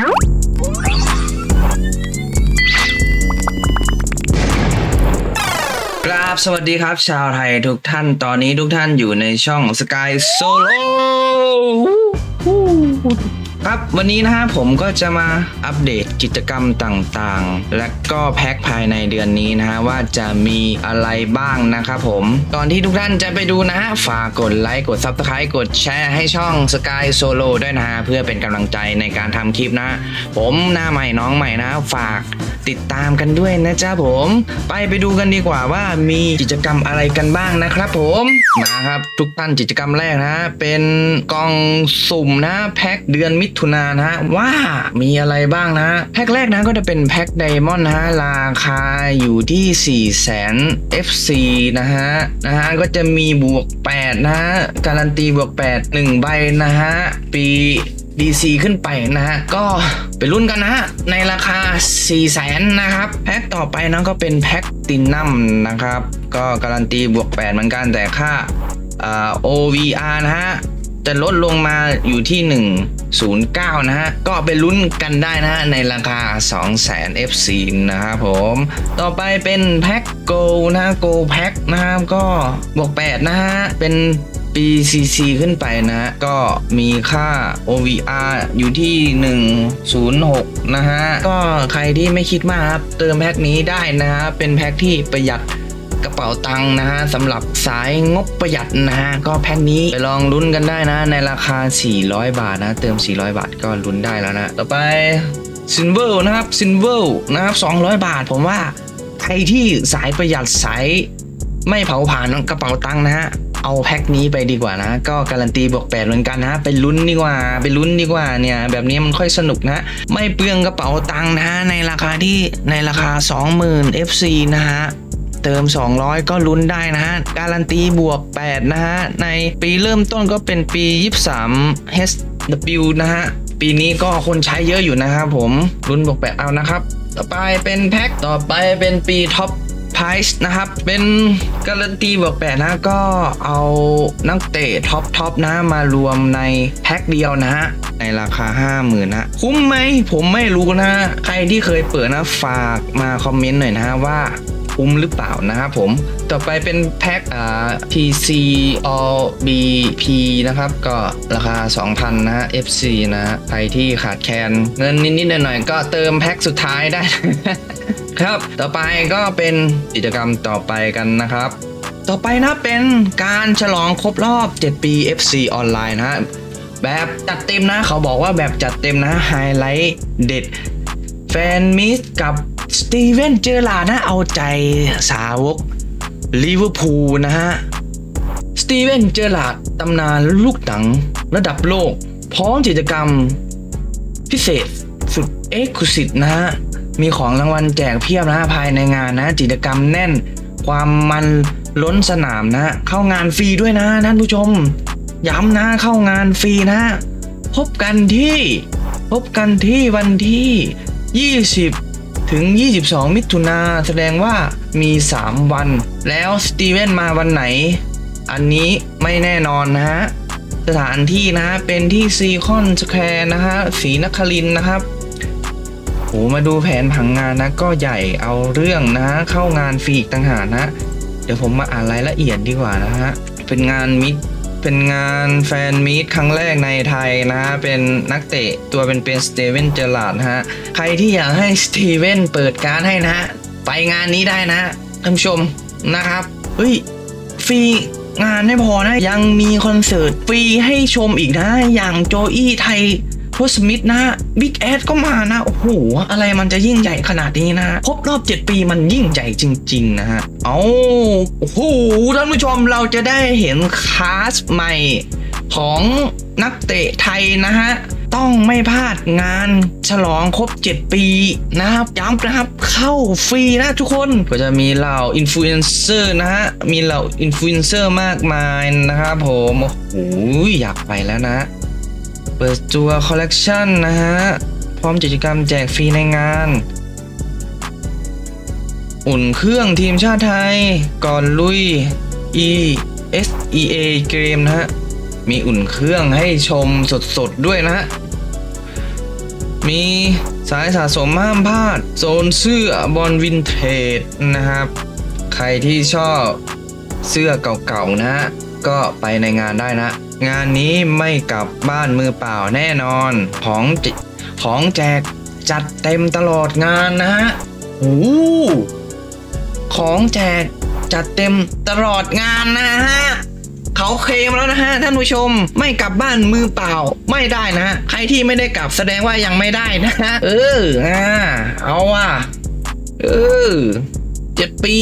ครับสวัสดีครับ ชาวไทยทุกท่านตอนนี้ทุกท่านอยู่ในช่อง Sky Solo ครับวันนี้นะฮะผมก็จะมาอัปเดตกิจกรรมต่างๆ และก็แพ็คภายในเดือนนี้นะฮะว่าจะมีอะไรบ้างนะครับผมก่อนที่ทุกท่านจะไปดูนะฮะฝากกดไลค์กด Subscribe กดแชร์ให้ช่อง Sky Solo ด้วยนะฮะเพื่อเป็นกำลังใจในการทำคลิปนะ ผมหน้าใหม่น้องใหม่นะฝาก ติดตามกันด้วยนะจ๊ะผม ไปไปดูกันดีกว่าว่ามีกิจกรรมอะไรกันบ้างนะครับ ผมมาครับทุกท่านกิจกรรมแรกนะเป็นกล่องสุ่มนะแพ็คเดือนมิถุนายนะฮะว่ามีอะไรบ้างนะแพ็คแรกนะก็จะเป็นแพ็คไดมอนด์นะฮะราคาอยู่ที่ 4 0 0 0 0 FC นะฮะนะฮะก็จะมีบวก 8 นะฮะการันตีบวก 8 1 ใบนะฮะปี DC ขึ้นไปนะฮะ ก็ไปรุ่นกันนะฮะ ในราคา 4 0 0แสนนะครับ แพ็คต่อไปนะก็เป็นแพ็คตินัมนะครับ ก็การันตีบวก 8 เหมือนกันแต่ค่าอ่า OVR นะฮะ จะลดลงมาอยู่ที่ 109 นะฮะ ก็ไปลุ้นกันได้นะฮะ ในราคา 200,000 FC นะครับผม ต่อไปเป็นแพ็คโกนะฮะโกแพ็คนะครับ ก็บวก 8 นะฮะ เป็น ปี CC ขึ้นไปนะ ก็มีค่า OVR อยู่ที่ 106 นะฮะ ก็ใครที่ไม่คิดมากครับ เติมแพ็คนี้ได้นะฮะ เป็นแพ็คที่ประหยัดกระเป๋าตังค์นะฮะสำหรับสายงบประหยัดนะฮะ ก็แพ็คนี้ไปลองลุ้นกันได้นะ ในราคา 400 บาทนะ เติม 400 บาทก็ลุ้นได้แล้วนะ ต่อไปซินเวลนะครับซินเวลนะครับ 200 บาท ผมว่าใครที่สายประหยัดสายไม่เผาผ่านกระเป๋าตังค์นะฮะ เอาแพ็คนี้ไปดีกว่านะ ก็การันตีบวก8เหมือนกันนะไปลุ้นดีกว่าไปลุ้นดีกว่าเนี่ย แบบนี้มันค่อยสนุกนะ ไม่เปลืองกระเป๋าตังค์นะฮะในราคาที่ในราคา 20,000 FC นะฮะเติม 200 ก็ลุ้นได้นะฮะ การันตีบวก 8 นะฮะ ในปีเริ่มต้นก็เป็นปี 23 HW นะฮะ ปีนี้ก็คนใช้เยอะอยู่นะครับผม ลุ้นบวก 8 เอานะครับ ต่อไปเป็นแพ็ค ต่อไปเป็นปีท็อป ไพรส์นะครับ เป็นการันตีบวก8นะก็เอานักเตะท็อปท็อปนะมารวมในแพ็คเดียวนะฮะในราคา 50,000นะคุ้มไหมผมไม่รู้นะ ใครที่เคยเปิดนะฝากมาคอมเมนต์หน่อยนะว่า คุ้มหรือเปล่านะครับผม ต่อไปเป็นแพ็คอ่า PC All BP นะครับก็ราคา 2,000 นะฮะ FC นะใครที่ขาดแคลนเงินนิดๆหน่อยๆก็เติมแพ็คสุดท้ายได้ ครับ ต่อไปก็เป็นกิจกรรมต่อไปกันนะครับต่อไปนะเป็นการฉลองครบรอบ 7 ปี FC ออนไลน์นะฮะแบบจัดเต็มนะเขาบอกว่าแบบจัดเต็มนะไฮไลท์เด็ด แฟนมิสกับ สตีเวนเจอร์ลานะเอาใจสาวกลิเวอร์พูลนะฮะ สตีเวนเจอร์ลาร์ดตำนานลูกหนังระดับโลก พร้อมกิจกรรมพิเศษสุดเอ็กซ์คลูซีฟนะฮะ มีของรางวัลแจกเพียบนะฮะภายในงานนะกิจกรรมแน่นความมันล้นสนามนะ เข้างานฟรีด้วยนะท่านผู้ชม ย้ำนะเข้างานฟรีนะ พบกันที่ พบกันที่วันที่ 20 ถึง 22 มิถุนาแสดงว่ามี 3 วัน แล้วสตีเวนมาวันไหน อันนี้ไม่แน่นอนนะฮะ สถานที่นะฮะ เป็นที่ซีคอนสแควร์นะฮะศรีนครินนะครับโหมาดูแผนผังงานนะ ก็ใหญ่เอาเรื่องนะฮะ เข้างานฟรีอีกต่างหากนะ เดี๋ยวผมมาอ่านรายละเอียดดีกว่านะฮะ เป็นงานมิด เป็นงานแฟนมีตครั้งแรกในไทยนะฮะ เป็นนักเตะตัวเป็นเป็นสเตเวนเจอร์ลาดฮะ ใครที่อยากให้สเตเวนเปิดการให้นะฮะ ไปงานนี้ได้นะท่านผู้ชมนะครับ เฮ้ย ฟรีงานไม่พอนะ ยังมีคอนเสิร์ตฟรีให้ชมอีกนะ อย่างโจอี้ไทย พุสมิธนะบิ๊กแอดก็มานะโอ้โหอะไรมันจะยิ่งใหญ่ขนาดนี้นะครบรอบ 7 ปีมันยิ่งใหญ่จริง ๆ นะฮะเอาโอ้โหท่านผู้ชมเราจะได้เห็นคลาสใหม่ของนักเตะไทยนะฮะต้องไม่พลาดงานฉลองครบ 7 ปีนะครับย้ำนะครับเข้าฟรีนะทุกคนก็จะมีเหล่าอินฟลูเอนเซอร์นะฮะ มีเหล่าอินฟลูเอนเซอร์มากมายนะครับผม โอ้โหอยากไปแล้วนะ เปิดตัวคอลเลกชันนะฮะ พร้อมกิจกรรมแจกฟรีในงาน อุ่นเครื่องทีมชาติไทย ก่อนลุย E S E A เกมนะฮะ มีอุ่นเครื่องให้ชมสดๆด้วยนะฮะ มีสายสะสมห้ามพลาด โซนเสื้อบอลวินเทจนะครับ ใครที่ชอบเสื้อเก่าๆนะก็ไปในงานได้นะ งานนี้ไม่กลับบ้านมือเปล่าแน่นอน ของของแจกจัดเต็มตลอดงานนะฮะโอ้โหของแจกจัดเต็มตลอดงานนะฮะเขาเคลมแล้วนะฮะท่านผู้ชมไม่กลับบ้านมือเปล่าไม่ได้นะ ใครที่ไม่ได้กลับแสดงว่ายังไม่ได้นะฮะเอออ่าเอาว่ะเออเจ็ดปี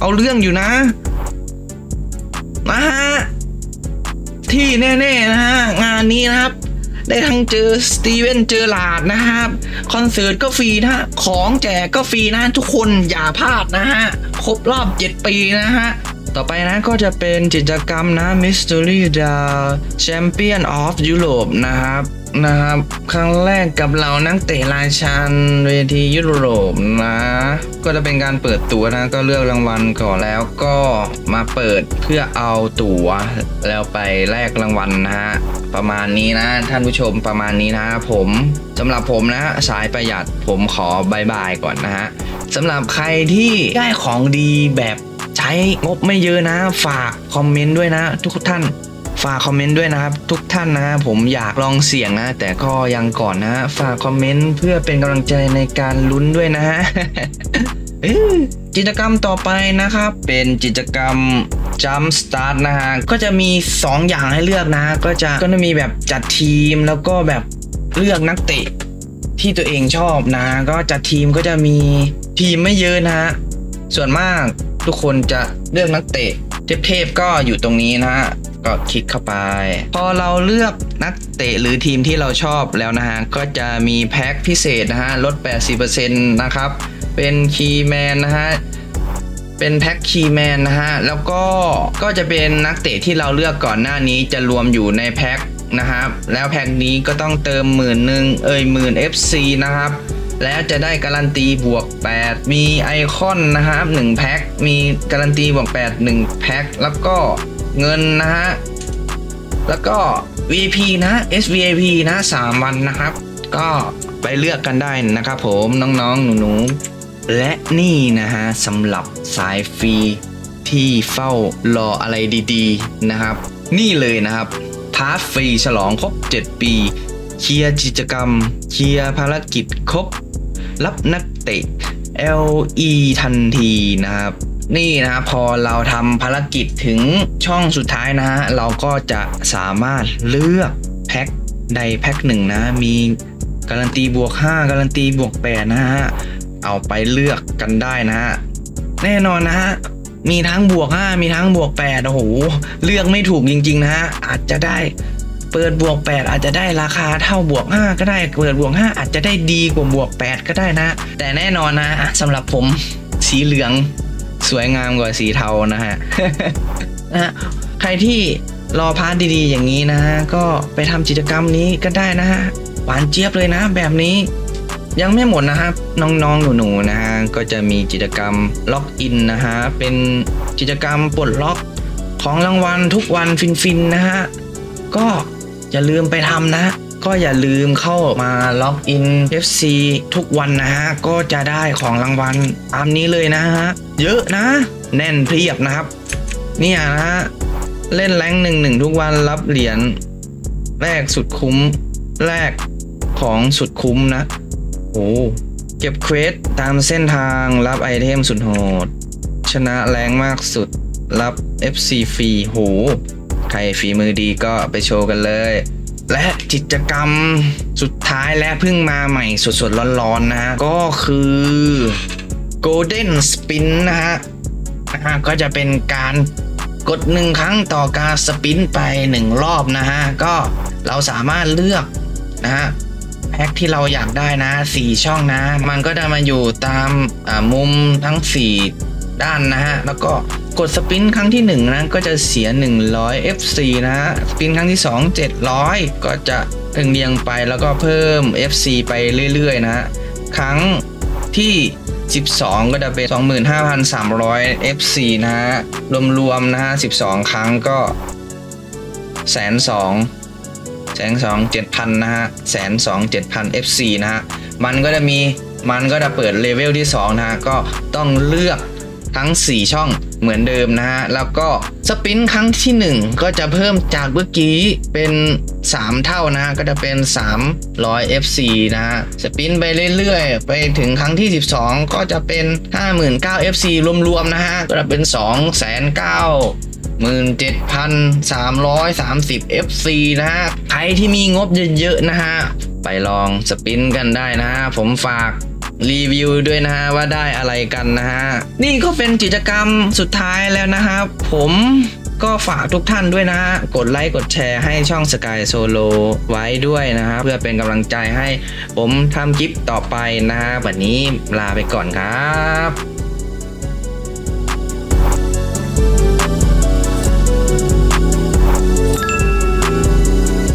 เอาเรื่องอยู่นะนะฮะ ที่แน่ๆนะฮะงานนี้นะครับ ได้ทั้งเจอสตีเวนเจอหลาดนะครับคอนเสิร์ตก็ฟรีนะฮะของแจกก็ฟรีนะทุกคนอย่าพลาดนะฮะครบรอบ 7 ปีนะฮะต่อไปนะก็จะเป็นกิจกรรมนะ Mystery the Champion of Europe นะครับ นะครับ ครั้งแรกกับเรานักเตะราชันเวทียุโรปนะ ก็จะเป็นการเปิดตั๋วนะ ก็เลือกรางวัลก่อนแล้วก็มาเปิดเพื่อเอาตั๋ว แล้วไปแลกรางวัลนะฮะประมาณนี้นะ ท่านผู้ชมประมาณนี้นะผมสำหรับผมนะสายประหยัดผมขอบายบายก่อนนะฮะสำหรับใครที่ได้ของดีแบบใช้งบไม่เยอะนะ ฝากคอมเมนต์ด้วยนะ ทุกท่าน ฝากคอมเมนต์ด้วยนะครับ ทุกท่านนะผมอยากลองเสี่ยงนะ แต่ก็ยังก่อนนะ ฝากคอมเมนต์เพื่อเป็นกำลังใจในการลุ้นด้วยนะฮะกิจกรรมต่อไปนะครับ เป็นกิจกรรม Jump Start นะฮะ ก็จะมี 2 อย่างให้เลือกนะ ก็จะก็จะมีแบบจัดทีมแล้วก็แบบเลือกนักเตะที่ตัวเองชอบนะ ก็จัดทีมก็จะมีทีมไม่เยอะนะฮะ ส่วนมากทุกคนจะเลือกนักเตะเทพๆก็อยู่ตรงนี้นะฮะ ก็คลิกเข้าไป พอเราเลือกนักเตะหรือทีมที่เราชอบแล้วนะฮะ ก็จะมีแพ็คพิเศษนะฮะ ลด 80%นะครับ เป็นคีย์แมนนะฮะเป็นแพ็คคีแมนนะฮะ แล้วก็ก็จะเป็นนักเตะที่เราเลือกก่อนหน้านี้จะรวมอยู่ในแพ็คนะครับ แล้วแพ็คนี้ก็ต้องเติมหมื่นหนึ่งเอ่ยหมื่น FC นะครับ แล้วจะได้การันตีบวก 8 มีไอคอนนะครับ1แพ็ค มีการันตีบวก 8 1 แพ็ค แล้วก็ เงินนะฮะ แล้วก็ VP นะ SVIP นะ 3 วันนะครับ ก็ไปเลือกกันได้นะครับผมน้องๆ หนูๆ และนี่นะฮะสำหรับสายฟรีที่เฝ้ารออะไรดีๆนะครับ นี่เลยนะครับพาร์ทฟรีฉลองครบ 7 ปี เคลียร์กิจกรรม เคลียร์ภารกิจครบ รับนักเตะ LE ทันทีนะครับ นี่นะครับพอเราทำภารกิจถึงช่องสุดท้ายนะฮะเราก็จะสามารถเลือกแพ็คใดแพ็คหนึ่งนะ มีการันตีบวก 5 การันตีบวก8นะฮะเอาไปเลือกกันได้นะฮะแน่นอนนะฮะมีทั้งบวก 5 มีทั้งบวก8โอ้โหเลือกไม่ถูกจริง ๆ นะฮะอาจจะได้เปิดบวก 8 อาจจะได้ราคาเท่าบวก 5 ก็ได้เปิดบวก 5 อาจจะได้ดีกว่าบวก 8 ก็ได้นะ แต่แน่นอนนะสำหรับผมสีเหลือง สวยงามกว่าสีเทานะฮะนะฮะใครที่รอพาร์ทดีๆ อย่างนี้นะฮะก็ไปทำกิจกรรมนี้ก็ได้นะฮะหวานเจี๊ยบเลยนะ แบบนี้ยังไม่หมดนะครับน้องๆหนูๆนะฮะก็จะมีกิจกรรมล็อกอินนะฮะเป็นกิจกรรมปลดล็อกของรางวัลทุกวันฟินๆนะฮะก็อย่าลืมไปทำนะ ก็อย่าลืมเข้ามาล็อกอิน FC ทุกวันนะฮะ ก็จะได้ของรางวัลตามนี้เลยนะฮะ เยอะนะ แน่นเพียบนะครับ เนี่ยนะฮะ เล่นแรงหนึ่งหนึ่งทุกวันรับเหรียญแรกสุดคุ้ม แรกของสุดคุ้มนะ โอ้เก็บเควสตามเส้นทางรับไอเทมสุดโหด ชนะแรงมากสุดรับ FC ฟรีโห ใครฝีมือดีก็ไปโชว์กันเลย และกิจกรรมสุดท้ายและเพิ่งมาใหม่สดๆร้อนๆนะฮะ ก็คือ Golden Spin นะฮะนะฮะก็จะเป็นการกดหนึ่งครั้งต่อการสปินไปหนึ่งรอบนะฮะ ก็เราสามารถเลือกนะฮะแพ็คที่เราอยากได้นะ 4 ช่องนะ มันก็จะมาอยู่ตามอ่ามุมทั้ง 4 ด้านนะฮะ แล้วก็กดสปินครั้งที่1นะก็จะเสีย 100 FC นะฮะ สปินครั้งที่ 2 700 ก็จะเรียงไปแล้วก็เพิ่ม FC ไปเรื่อยๆ นะฮะ ครั้งที่ 12 ก็จะเป็น 25,300 FC นะฮะ รวมๆ นะฮะ 12 ครั้งก็แสนสองแสงสองเจ็ด7,000นะฮะแสนสองเจ็ดพัน FC นะฮะ มันก็จะมีมันก็จะเปิดเลเวลที่ 2 นะฮะ ก็ต้องเลือก ทั้ง 4 ช่องเหมือนเดิมนะฮะ แล้วก็สปินครั้งที่ 1 ก็จะเพิ่มจากเมื่อกี้เป็น 3 เท่านะฮะ ก็จะเป็น 300 FC นะฮะ สปินไปเรื่อยๆ ไปถึงครั้งที่ 12 ก็จะเป็น 59 FC รวมๆนะฮะ ก็จะเป็น 2 9 0 17,330 FC นะฮะ ใครที่มีงบเยอะๆนะฮะ ไปลองสปินกันได้นะฮะ ผมฝาก รีวิวด้วยนะฮะว่าได้อะไรกันนะฮะนี่ก็เป็นกิจกรรมสุดท้ายแล้วนะครับผมก็ฝากทุกท่านด้วยนะฮะ กดไลค์ กดแชร์ให้ช่อง Sky Solo ไว้ด้วยนะฮะ เพื่อเป็นกำลังใจให้ผมทำคลิปต่อไปนะฮะ วันนี้ลาไปก่อนครับ